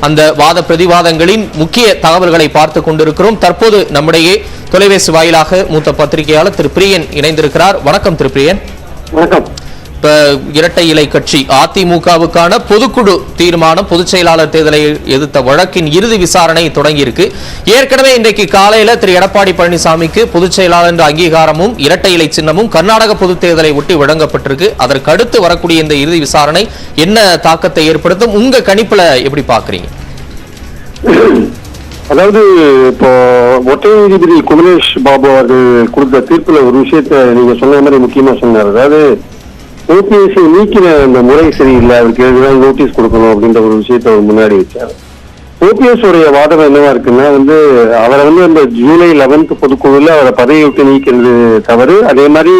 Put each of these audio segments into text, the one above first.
அந்த வாத பிரதிவாதங்களின் முக்கிய தகவல்களை பார்த்து கொண்டிருக்கிறோம். தற்போது நம்முடைய தொலைபேசி வாயிலாக மூத்த பத்திரிகையாளர் திரு பிரியன் இணைந்திருக்கிறார். வணக்கம் திரு பிரியன். வணக்கம். இரட்டை இலை கட்சி அதிமுகவுக்கான பொதுக்குழு தீர்மானம் பொதுச் செயலாளர் தேர்தலை எதிர்த்த வழக்கின் இறுதி விசாரணை தொடங்கியிருக்கு. ஏற்கனவே இன்றைக்கு காலையில திரு எடப்பாடி பழனிசாமிக்கு பொதுச் செயலாளர் என்ற அங்கீகாரமும் இரட்டை இலை சின்னமும் கர்நாடக பொதுத் தேர்தலை ஒட்டி வழங்கப்பட்டிருக்கு. அதற்கு அடுத்து வரக்கூடிய இந்த இறுதி விசாரணை என்ன தாக்கத்தை ஏற்படுத்தும்? உங்க கணிப்புல எப்படி பாக்குறீங்க? அதாவது இப்போ ஒற்றை நீதிபதி குமரேஷ் பாபு அவர்கள் கொடுத்த தீர்ப்புல ஒரு விஷயத்த நீங்க சொன்ன மாதிரி முக்கியமா சொன்னார். அதாவது ஓபிஎஸ்சி நீக்கின அந்த முறை சரியில்லை. அதுக்கு எதுதான் நோட்டீஸ் கொடுக்கணும் அப்படின்ற ஒரு விஷயத்த அவர் முன்னாடி வச்சார். ஓபிஎஸ் உடைய வாதம் என்னவா இருக்குன்னா வந்து அவரை வந்து அந்த ஜூலை லெவன்த் பொதுக்குழுல அவரை பதவி விட்டு நீக்கிறது தவறு. அதே மாதிரி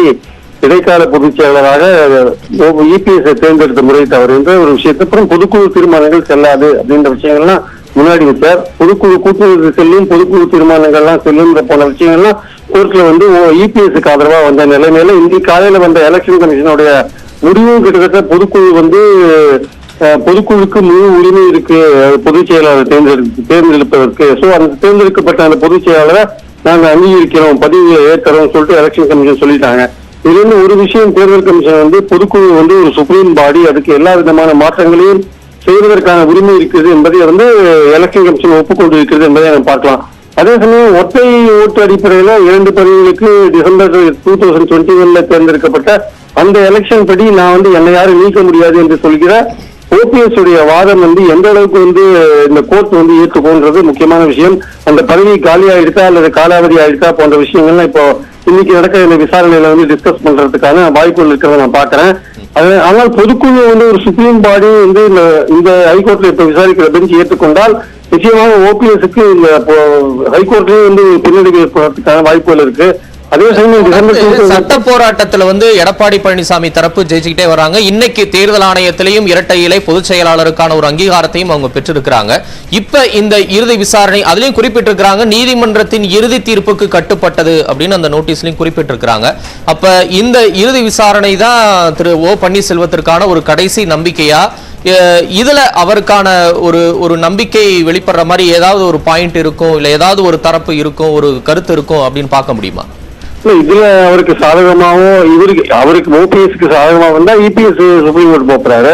இடைக்கால பொதுச் செயலராக இபிஎஸ் தேர்ந்தெடுத்த முறை தவறு என்ற ஒரு விஷயத்தை அப்புறம் பொதுக்குழு தீர்மானங்கள் செல்லாது அப்படின்ற விஷயங்கள்லாம் முன்னாடி வச்சார். பொதுக்குழு கூட்டுறவு செல்லும் பொதுக்குழு தீர்மானங்கள்லாம் செல்லுன்ற போன விஷயங்கள்லாம் கோர்ட்ல வந்து இபிஎஸ்க்கு ஆதரவா வந்த நிலைமையில இன்னைக்கு காலையில வந்த எலெக்ஷன் கமிஷனுடைய முடிவும் கிட்டத்தட்ட பொதுக்குழு வந்து பொதுக்குழுக்கு முழு உரிமை இருக்கு. பொதுச் செயலாளர் தேர்ந்தெடுத்து தேர்ந்தெடுப்பதற்கு. ஸோ அந்த தேர்ந்தெடுக்கப்பட்ட அந்த பொதுச் செயலாளரை நாங்கள் அங்கீகரிக்கிறோம். பதவியை ஏற்கிறோம் சொல்லிட்டு எலெக்ஷன் கமிஷன் சொல்லிட்டாங்க. இதுலேருந்து ஒரு விஷயம் தேர்தல் கமிஷன் வந்து பொதுக்குழு வந்து ஒரு சுப்ரீம் பாடி அதுக்கு எல்லா விதமான மாற்றங்களையும் செய்வதற்கான உரிமை இருக்குது என்பதை வந்து எலெக்ஷன் கமிஷன் ஒப்புக்கொண்டு இருக்கிறது என்பதை நம்ம பார்க்கலாம். அதே சமயம் ஒற்றை ஓட்டு அடிப்படையில இரண்டு பதவிகளுக்கு டிசம்பர் டூ தௌசண்ட் டுவெண்ட்டி ஒன்ல தேர்ந்தெடுக்கப்பட்ட அந்த எலெக்ஷன் படி நான் வந்து என்னை யாரும் நீக்க முடியாது என்று சொல்கிற ஓபிஎஸ் உடைய வாதம் வந்து எந்த அளவுக்கு வந்து இந்த கோர்ட் வந்து ஏற்றுக்கோன்றது முக்கியமான விஷயம். அந்த பதவி காலி அல்லது காலாவதி ஆயிடுதா போன்ற விஷயங்கள்லாம் இப்போ இன்னைக்கு நடக்கிற இந்த விசாரணையில வந்து டிஸ்கஸ் பண்றதுக்கான வாய்ப்புகள் இருக்கிறத நான் பாக்குறேன் ஆனால் பொதுக்குழு வந்து ஒரு சுப்ரீம் பாடி வந்து இந்த இந்த ஹைகோர்ட்ல இப்ப விசாரிக்கிற பெஞ்ச் ஏற்றுக்கொண்டால் நிச்சயமாக ஓபிஎஸ்க்கு இந்த ஹைகோர்ட்லயும் வந்து பின்னடைவு ஏற்படுறதுக்கான வாய்ப்புகள் இருக்கு. அதே சமயம் டிசம்பர் அடுத்து 2000 சட்ட போராட்டத்துல வந்து எடப்பாடி பழனிசாமி தரப்பு ஜெயிச்சுக்கிட்டே வராங்க. இன்னைக்கு தேர்தல் ஆணையத்திலையும் இரட்டை இலை பொதுச் செயலாளருக்கான ஒரு அங்கீகாரத்தையும் அவங்க பெற்றிருக்கிறாங்க. இப்ப இந்த இறுதி விசாரணை அதுலயும் குறிப்பிட்டிருக்கிறாங்க நீதிமன்றத்தின் இறுதி தீர்ப்புக்கு கட்டுப்பட்டது அப்படின்னு அந்த நோட்டீஸ்லயும் குறிப்பிட்டிருக்கிறாங்க. அப்ப இந்த இறுதி விசாரணை தான் திரு ஓ பன்னீர்செல்வத்திற்கான ஒரு கடைசி நம்பிக்கையா? இதுல அவருக்கான ஒரு ஒரு நம்பிக்கை வெளிப்படுற மாதிரி ஏதாவது ஒரு பாயிண்ட் இருக்கும் இல்ல ஏதாவது ஒரு தரப்பு இருக்கும் ஒரு கருத்து இருக்கும் அப்படின்னு பார்க்க முடியுமா? இல்ல, இதுல அவருக்கு சாதகமாவும் இவருக்கு அவருக்கு ஓபிஎஸ்க்கு சாதகமா வந்தா இபிஎஸ் சுப்ரீம் கோர்ட் போறாரு.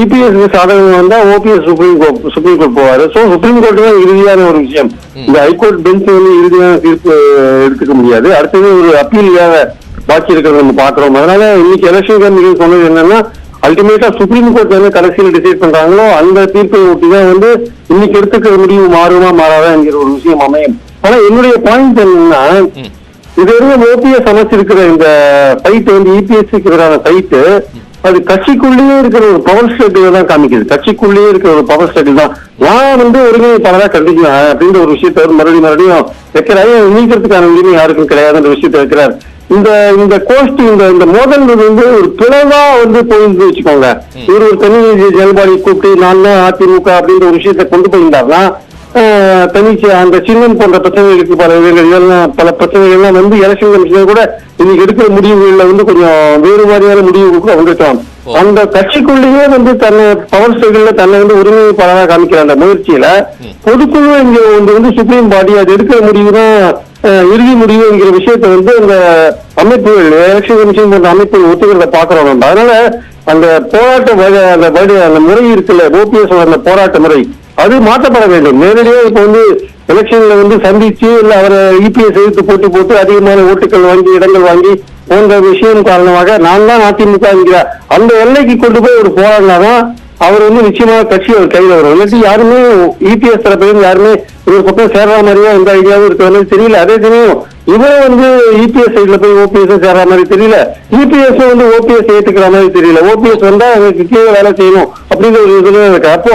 இபிஎஸ்க்கு சாதகமா வந்தா OPS supreme court supreme court போவாரு. சோ சுப்ரீம் கோர்ட் தான் இறுதியான ஒரு விஷயம். இந்த ஹைகோர்ட் பெஞ்ச் வந்து இறுதியான தீர்ப்பு எடுத்துக்க முடியாது. அடுத்தது ஒரு அப்பீல் பாக்கி இருக்கிறத நம்ம பாக்குறோம். அதனால இன்னைக்கு எலெக்ஷன் கமிஷன் சொன்னது என்னன்னா அல்டிமேட்டா சுப்ரீம் கோர்ட் வந்து கடைசியில் டிசைட் பண்றாங்களோ அந்த தீர்ப்பை ஒட்டி தான் வந்து இன்னைக்கு எடுத்துக்கிற முடிவு மாறுமா மாறாதா என்கிற ஒரு விஷயம் அமையும். ஆனா என்னுடைய பாயிண்ட் என்னன்னா. இது வரையும் ஓபிஎஸ் அமைச்சிருக்கிற இந்த ஃபைட் வந்து இபிஎஸ்சிக்கு எதிரான ஃபைட்டு அது கட்சிக்குள்ளேயே இருக்கிற ஒரு பவர் ஸ்ட்ரகிள் தான் காமிக்குது. கட்சிக்குள்ளேயே இருக்கிற ஒரு பவர் ஸ்ட்ரகிள் தான். நான் வந்து ஒருங்கிணைப்பாளராக கண்டிக்கிறேன் அப்படின்ற ஒரு விஷயத்தை அவர் மறுபடியும் மறுபடியும் வைக்கிறாரு. நீக்கிறதுக்கான உரிமை யாருக்கும் கிடையாதுன்ற விஷயத்தை வைக்கிறார். இந்த இந்த கோஷ்டி இந்த இந்த மோதல் வந்து ஒரு பிளவா வந்து போயிருந்து வச்சுக்கோங்க. இவர் ஒரு தனி ஜெயலபாடி கூப்பிட்டு நான் அதிமுக அப்படின்ற ஒரு விஷயத்தை கொண்டு போயிருந்தாருன்னா தனிச்சு அந்த சின்னம் போன்ற பிரச்சனைகளுக்கு பல இதெல்லாம் பல பிரச்சனைகள்லாம் வந்து எலெக்ஷன் கமிஷன் கூட இன்னைக்கு எடுக்கிற முடிவுகள்ல வந்து கொஞ்சம் வேறு மாதிரியான முடிவுகள் கூட வந்துட்டோம் அந்த கட்சிக்குள்ளேயே வந்து தன்னை பவர் ஸ்டேஜ்ல தன்னை வந்து உரிமைப்பாளராக காமிக்கிற அந்த முயற்சியில. பொதுக்குழு இங்க வந்து வந்து சுப்ரீம் பாடி அது எடுக்கிற முடிவு தான் இறுதி முடிவு என்கிற விஷயத்தை வந்து அந்த அமைப்புகள் எலெக்ஷன் கமிஷன் போன்ற அமைப்புகள் ஒத்துக்கிறத பாக்குறோம் நம்ம. அதனால அந்த போராட்ட அந்த அந்த முறை இருக்குல்ல ஓபிஎஸ் அந்த போராட்ட முறை அது மாற்றப்பட வேண்டும். நேரடியாக இப்ப வந்து எலெக்ஷன்ல வந்து சந்திச்சு இல்ல அவரை இபிஎஸ் எதிர்த்து போட்டு போட்டு அதிகமான ஓட்டுகள் வாங்கி இடங்கள் வாங்கி போன்ற விஷயம் காரணமாக நான் தான் அதிமுக என்கிற அந்த எல்லைக்கு கொண்டு போய் ஒரு போராடினாதான் அவர் வந்து நிச்சயமாக கட்சி அவர் கையில் வரும். இல்லாட்டி யாருமே இபிஎஸ் தரப்பிலிருந்து யாருமே ஒரு பக்கம் சேர்ற மாதிரியா எந்த ஐடியாவும் இருக்கிற மாதிரி தெரியல. அதே சமயம் இவரே வந்து இபிஎஸ் சைட்ல போய் ஓபிஎஸ் சேர்ற மாதிரி தெரியல. இபிஎஸ் வந்து ஓபிஎஸ் ஏத்துக்கிற மாதிரி தெரியல. ஓபிஎஸ் வந்தா எனக்கு கீழே வேலை செய்யணும் அப்படிங்கிற ஒரு இதுல இருக்கு. அப்போ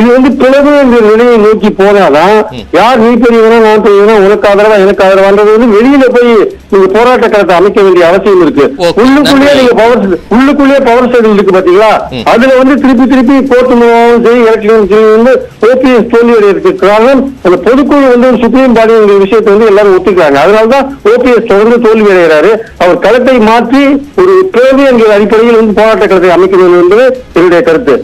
இது வந்து பிளவு என்ற நிலையை நோக்கி போனாதான் யார் நீ பெரியவனா நான் பெரியவனா உனக்கு ஆதரவா எனக்கு ஆதரவான்றது வந்து வெளியில போய் நீங்க போராட்ட களத்தை அமைக்க வேண்டிய அவசியம் இருக்கு. உள்ளுக்குள்ளேயே. நீங்க பவர் உள்ளுக்குள்ளேயே பவர் ஸ்டேஷன் இருக்கு பாத்தீங்களா? அதுல வந்து திருப்பி திருப்பி கோர்ட்டு மூலமாகவும் சரி எலெக்ஷன் சரி வந்து ஓபிஎஸ் தோல்வி அடையிறதுக்கு காரணம் அந்த பொதுக்குழு வந்து சுப்ரீம் பாடி விஷயத்தை வந்து எல்லாரும் ஒத்துக்கிறாங்க. அதனாலதான் ஓபிஎஸ் தொடர்ந்து தோல்வி அடைகிறாரு. அவர் களத்தை மாற்றி ஒரு தோல்வி என்கிற அடிப்படையில் வந்து போராட்ட களத்தை வேண்டும் என்பது என்னுடைய கருத்து.